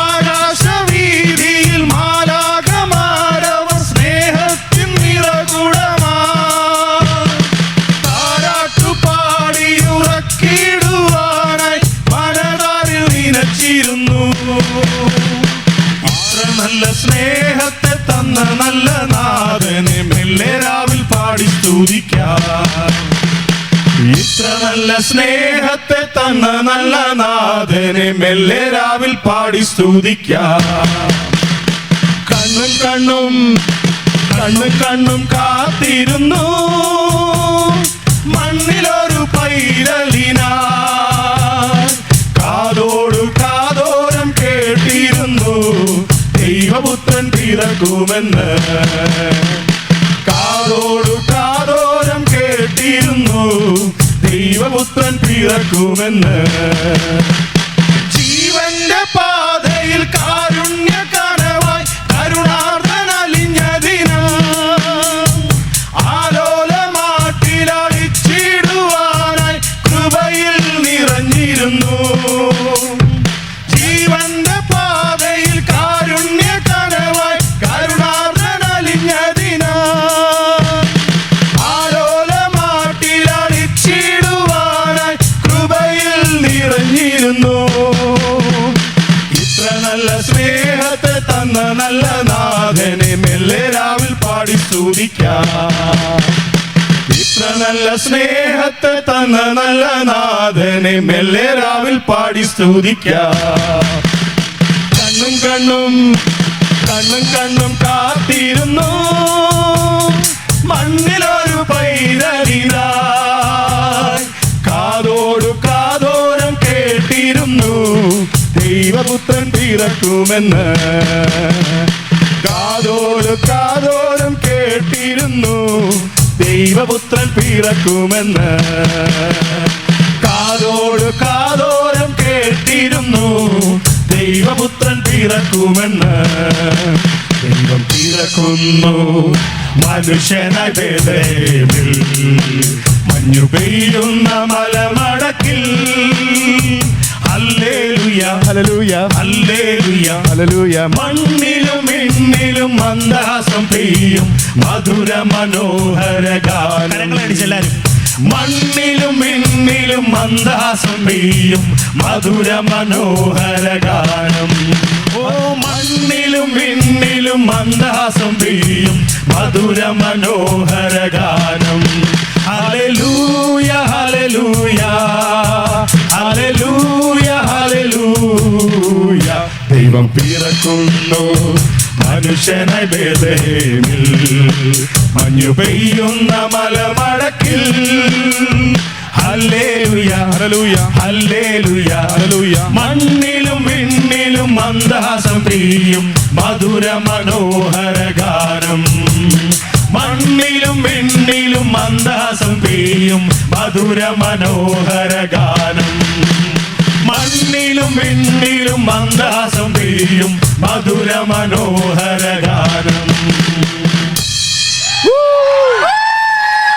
ആകാശവീതിയിൽ മാലാഖമാരവ സ്നേഹത്തിൻ നിറകുടമാ. താരാട്ടുപാടിയുറക്കിടുവാനായി മനതാരിൽ നിനച്ചിരുന്നു സ്നേഹത്തെ തന്ന നല്ല നാഥനെ മെല്ലെ രാവിൽ പാടി സ്തുതിക്കാം. ഇത്ര നല്ല സ്നേഹത്തെ തന്ന നല്ല നാഥനെ മെല്ലെ രാവിൽ പാടി സ്തുതിക്കാം. കണ്ണും കണ്ണും കണ്ണും കണ്ണും കാത്തിരുന്നു. മണ്ണിലൊരു പൈരലിന കാതോടു കാതോരം കേട്ടിരുന്നു. ദൈവപുത്രൻ പിറക്കുമെന്ന്. കാതോടു കാതോരം കേട്ടിരുന്നു. ദൈവപുത്രൻ പിറക്കുമെന്ന്. തന്ന നല്ല നാഥനെ മെല്ലെ രാവിൽ പാടി സ്തുതിക്കാം. ഇത്ര നല്ല സ്നേഹത്തെ തന്ന നല്ല നാഥനെ മെല്ലെ രാവിൽ പാടി സ്തുതിക്കാം. കണ്ണും കണ്ണും കണ്ണും കണ്ണും കാത്തിരുന്നു. മണ്ണിലൊരു പൈതലിനായി. കാതോടു കാതോരം കേട്ടിരുന്നു. ദൈവപുത്രൻ പിറക്കുമെന്ന് കാതോരും കാതോരും കേട്ടിരുന്നു. ദൈവപുത്രൻ പിറക്കുമെന്ന് കാതോട് കാതോരം കേട്ടിരുന്നു. ദൈവപുത്രൻ പിറക്കുമെന്ന് ദൈവം പിറക്കുന്നു. മനുഷ്യനായി ബേതേവിൽ മഞ്ഞു പെയ്യുന്ന മലമടക്കിൽ ഹല്ലേലൂയ ഹല്ലേലൂയ ഹല്ലേലൂയ ഹല്ലേലൂയ മണ്ണിലും മിണ്ണിലും മന്ദാസം പെയ്യും. മധുര മനോഹര ഗാനങ്ങളടിച്ചെല്ലാരും മണ്ണിലും എണ്ണിലും മന്ദാസം പെയ്യും. മധുര മനോഹര ഗാനം. ഓ മണ്ണിലും മിണ്ണിലും മന്ദാസം പെയ്യും. മധുര മനോഹര ഗാനം. പിറക്കുന്നു. മനുഷ്യനായി ബേതേമിൽ മഞ്ഞു പെയ്യുന്ന മലമടക്കിൽ. മണ്ണിലും വിണ്ണിലും മന്ദാസം പെയ്യും. മധുര മനോഹര ഗാനം. മണ്ണിലും വിണ്ണിലും മന്ദാസം പെയ്യും. മധുര മനോഹര ഗാനം. മണ്ണിലും വിണ്ണിലും മന്ദാസം പെയ്യും. മധുര മനോഹര ഗാനം.